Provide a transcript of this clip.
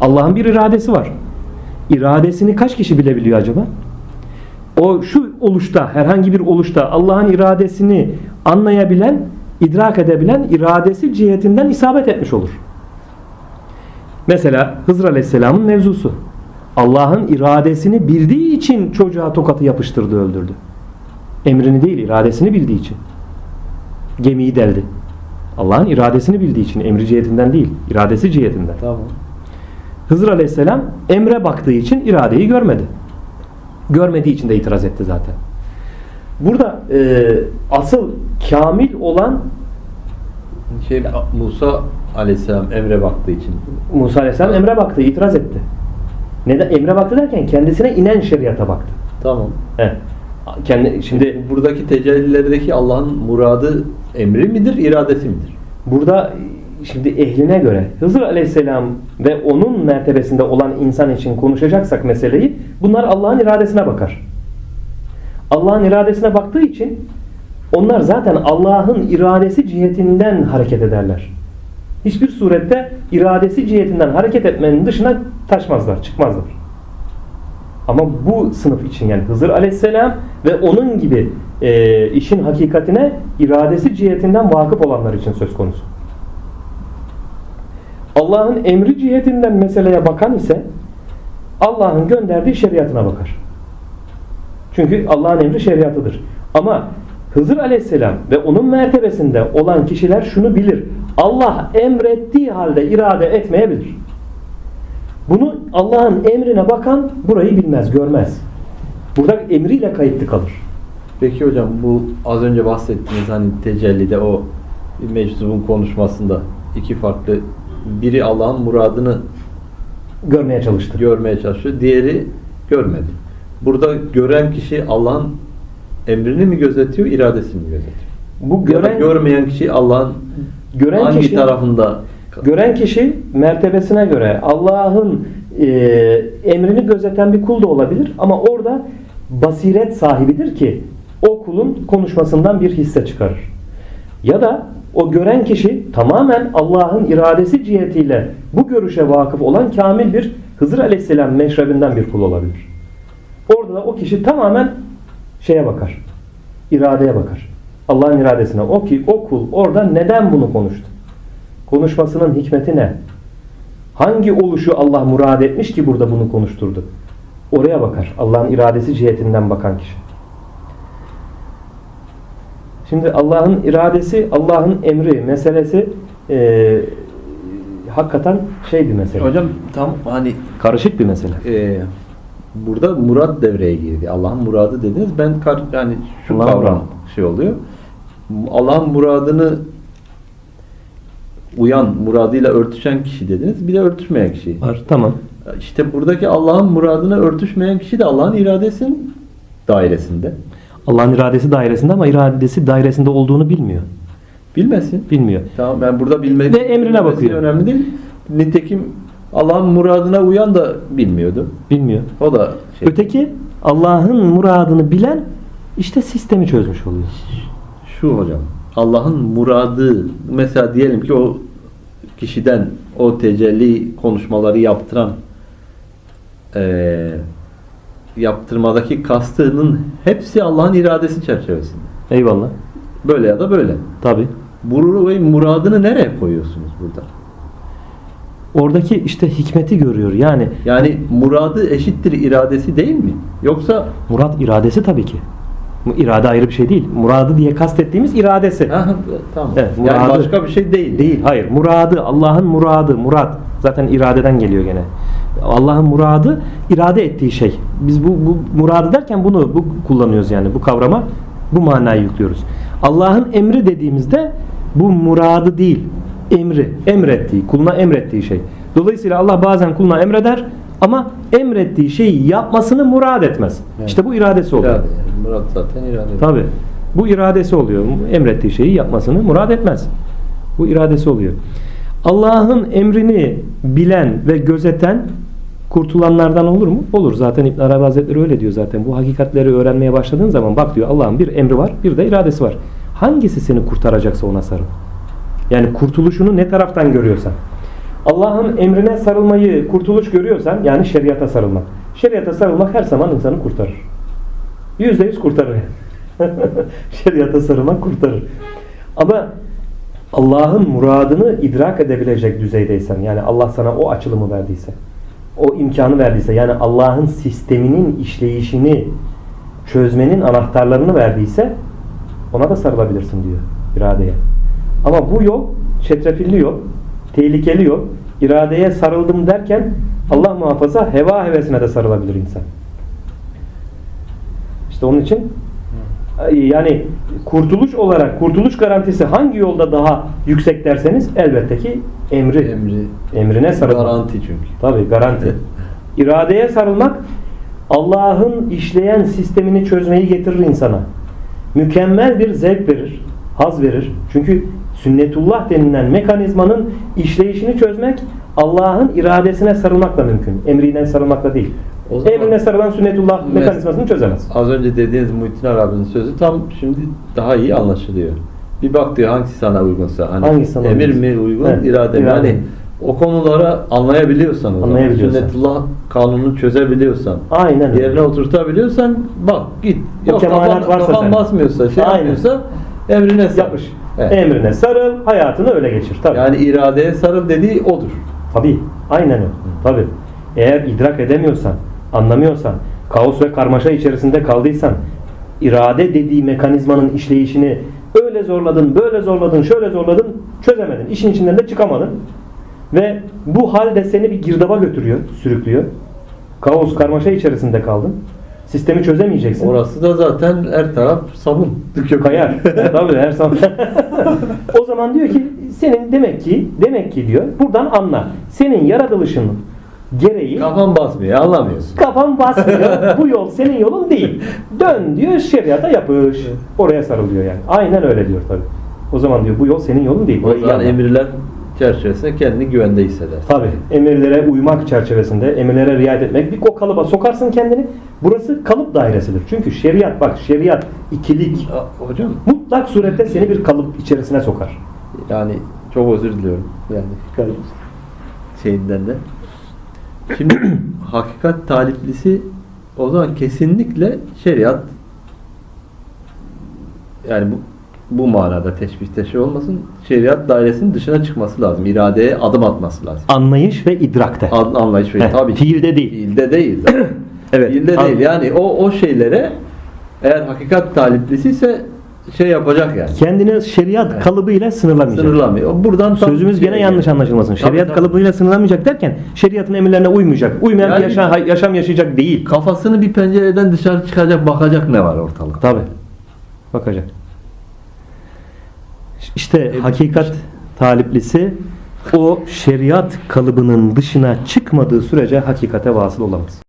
Allah'ın bir iradesi var. İradesini kaç kişi bilebiliyor acaba? O şu oluşta, herhangi bir oluşta Allah'ın iradesini anlayabilen, idrak edebilen iradesi cihetinden isabet etmiş olur. Mesela Hızır Aleyhisselam'ın mevzusu. Allah'ın iradesini bildiği için çocuğa tokatı yapıştırdı, öldürdü. Emrini değil, iradesini bildiği için. Gemiyi deldi. Allah'ın iradesini bildiği için, emri cihetinden değil, iradesi cihetinden. Tamam. Hızır Aleyhisselam emre baktığı için iradeyi görmedi. Görmediği için de itiraz etti zaten. Burada e, asıl kamil olan Şey Musa Aleyhisselam emre baktığı için. Musa Aleyhisselam emre baktı, itiraz etti. Neden? Emre baktı derken kendisine inen şeriata baktı. Tamam. He. Kendi, şimdi buradaki tecellilerdeki Allah'ın muradı emri midir, iradesi midir? burada şimdi ehline göre Hızır Aleyhisselam ve onun mertebesinde olan insan için konuşacaksak meseleyi bunlar Allah'ın iradesine bakar. Allah'ın iradesine baktığı için onlar zaten Allah'ın iradesi cihetinden hareket ederler. Hiçbir surette iradesi cihetinden hareket etmenin dışına taşmazlar, çıkmazlar. Ama bu sınıf için yani Hızır Aleyhisselam ve onun gibi e, işin hakikatine iradesi cihetinden vakıf olanlar için söz konusu. Allah'ın emri cihetinden meseleye bakan ise Allah'ın gönderdiği şeriatına bakar. Çünkü Allah'ın emri şeriatıdır. Ama Hızır Aleyhisselam ve onun mertebesinde olan kişiler şunu bilir. Allah emrettiği halde irade etmeyebilir. Bunu Allah'ın emrine bakan burayı bilmez, görmez. Burada emriyle kayıtlı kalır. Peki hocam bu az önce bahsettiğiniz hani tecellide o meczubun konuşmasında iki farklı biri Allah'ın muradını Görmeye çalıştı. görmeye çalışıyor, diğeri görmedi. Burada gören kişi Allah'ın emrini mi gözetiyor, iradesini mi gözetiyor? Bu Ya gören, görmeyen kişi Allah'ın gören hangi kişi tarafında Gören kişi mertebesine göre Allah'ın e, emrini gözeten bir kul da olabilir ama orada basiret sahibidir ki o kulun konuşmasından bir hisse çıkarır. Ya da o gören kişi tamamen Allah'ın iradesi cihetiyle bu görüşe vakıf olan kamil bir Hızır Aleyhisselam meşrebinden bir kul olabilir. Orada da o kişi tamamen şeye bakar. iradeye bakar. Allah'ın iradesine. O ki o kul orada neden bunu konuştu? Konuşmasının hikmeti ne? Hangi oluşu Allah murad etmiş ki burada bunu konuşturdu? Oraya bakar. Allah'ın iradesi cihetinden bakan kişi. Şimdi Allah'ın iradesi, Allah'ın emri meselesi e, hakikaten şey bir mesele. hocam tam hani Karışık bir mesele. e, burada murat devreye girdi. Allah'ın muradı dediniz. Ben kar, yani şu Allah'ın kavram muradı. şey oluyor. Allah'ın muradını uyan, muradıyla örtüşen kişi dediniz. Bir de örtüşmeyen kişi. Var. Tamam. İşte buradaki Allah'ın muradına örtüşmeyen kişi de Allah'ın iradesinin dairesinde. Allah'ın iradesi dairesinde ama iradesi dairesinde olduğunu bilmiyor. Bilmesin. Bilmiyor. Tamam ben burada bilmediğim Ve emrine bakıyor. önemli değil. Nitekim Allah'ın muradına uyan da bilmiyordu. Bilmiyor. O da şey. Öteki Allah'ın muradını bilen işte sistemi çözmüş oluyor. Şu hocam. Allah'ın muradı mesela diyelim ki o kişiden o tecelli konuşmaları yaptıran eee yaptırmadaki kastının hepsi Allah'ın iradesi çerçevesinde. Eyvallah. Böyle ya da böyle. Tabi. Bu ve muradını nereye koyuyorsunuz burada? Oradaki işte hikmeti görüyor. Yani Yani muradı eşittir iradesi değil mi? Yoksa Murat iradesi tabii ki. İrade ayrı bir şey değil. Muradı diye kastettiğimiz iradesi. tamam. Evet, yani muradı- başka bir şey değil. Değil. Hayır. Muradı. Allah'ın muradı. Murat. Zaten iradeden geliyor gene. Allah'ın muradı irade ettiği şey. Biz bu, bu muradı derken bunu bu kullanıyoruz yani bu kavrama bu manayı yüklüyoruz. Allah'ın emri dediğimizde bu muradı değil. Emri. Emrettiği. Kuluna emrettiği şey. Dolayısıyla Allah bazen kuluna emreder ama emrettiği şeyi yapmasını murad etmez. Evet. İşte bu iradesi oluyor. İrade. Murat zaten irade. Tabi. Bu iradesi oluyor. Emrettiği şeyi yapmasını murad etmez. Bu iradesi oluyor. Allah'ın emrini bilen ve gözeten kurtulanlardan olur mu? Olur. Zaten İbn Arabi Hazretleri öyle diyor zaten. Bu hakikatleri öğrenmeye başladığın zaman bak diyor Allah'ın bir emri var, bir de iradesi var. Hangisi seni kurtaracaksa ona sarıl. Yani kurtuluşunu ne taraftan görüyorsan. Allah'ın emrine sarılmayı kurtuluş görüyorsan yani şeriata sarılmak. Şeriata sarılmak her zaman insanı kurtarır. Yüzde yüz kurtarır. şeriata sarılmak kurtarır. Ama Allah'ın muradını idrak edebilecek düzeydeysen yani Allah sana o açılımı verdiyse o imkanı verdiyse yani Allah'ın sisteminin işleyişini çözmenin anahtarlarını verdiyse ona da sarılabilirsin diyor iradeye. Ama bu yol çetrefilli yol, tehlikeli yol. İradeye sarıldım derken Allah muhafaza heva hevesine de sarılabilir insan. İşte onun için yani kurtuluş olarak kurtuluş garantisi hangi yolda daha yüksek derseniz elbette ki emri, Emri emrine sarılmak. garanti çünkü. Tabii garanti. İradeye sarılmak Allah'ın işleyen sistemini çözmeyi getirir insana. Mükemmel bir zevk verir, haz verir. Çünkü sünnetullah denilen mekanizmanın işleyişini çözmek Allah'ın iradesine sarılmakla mümkün. Emrine sarılmakla değil. O zaman- Emrine sarılan sünnetullah Mes- mekanizmasını çözemez. Az önce dediğiniz Muhittin Arabi'nin sözü tam şimdi daha iyi anlaşılıyor. Bir bak diyor hangisi sana uygunsa. Hani Hangisi sana emir uygunsa. mi uygun, Evet, irade mi? Hani o konuları anlayabiliyorsan o zaman, sünnetullah kanununu çözebiliyorsan, Aynen öyle. yerine oturtabiliyorsan bak git. Yok kemalat kafan, varsa kafan basmıyorsa, şey Aynen. yapmıyorsa emrine sar. Yapış. Evet. Emrine sarıl, hayatını öyle geçir. Tabii. Yani iradeye sarıl dediği odur. Tabii. Aynen o. Tabii. Eğer idrak edemiyorsan, anlamıyorsan, kaos ve karmaşa içerisinde kaldıysan, irade dediği mekanizmanın işleyişini öyle zorladın, böyle zorladın, şöyle zorladın, çözemedin. İşin içinden de çıkamadın. Ve bu hal de seni bir girdaba götürüyor, sürüklüyor. Kaos, karmaşa içerisinde kaldın. Sistemi çözemeyeceksin. Orası da zaten her taraf sabun. Kayar. Tabii her zaman. o zaman diyor ki senin demek ki demek ki diyor buradan anla. Senin yaratılışın gereği Kafan basmıyor, anlamıyorsun. kafan basmıyor. Bu yol senin yolun değil. Dön diyor şeriata yapış. Oraya sarılıyor yani. Aynen öyle diyor tabii. O zaman diyor bu yol senin yolun değil. O zaman anla. emirler çerçevesinde kendini güvende hisseder. Tabii. Emirlere uymak çerçevesinde, emirlere riayet etmek. Bir o kalıba sokarsın kendini. Burası kalıp dairesidir. Çünkü şeriat bak şeriat ikilik Aa, Hocam mutlak surette seni bir kalıp içerisine sokar. yani çok özür diliyorum. Yani şeyinden de. Şimdi hakikat taliplisi o zaman kesinlikle şeriat yani bu bu manada teşbihte şey olmasın. Şeriat dairesinin dışına çıkması lazım. İradeye adım atması lazım. Anlayış ve idrakte. An, anlayış ve tabii fiilde değil. Fiilde değil. Evet. Fiilde değil. Yani o o şeylere eğer hakikat taliplisi ise şey yapacak yani. Kendini şeriat Evet. kalıbıyla sınırlamayacak. Sınırlamıyor. Buradan Sözümüz gene yanlış anlaşılmasın. Tabii, Şeriat tabii. kalıbıyla sınırlamayacak derken şeriatın emirlerine uymayacak. Uymayan Yani- bir yaşa- yaşam yaşayacak değil. Kafasını bir pencereden dışarı çıkacak, bakacak ne var ortalıkta. Tabi. Bakacak. İşte hakikat taliplisi o şeriat kalıbının dışına çıkmadığı sürece hakikate vasıl olamaz.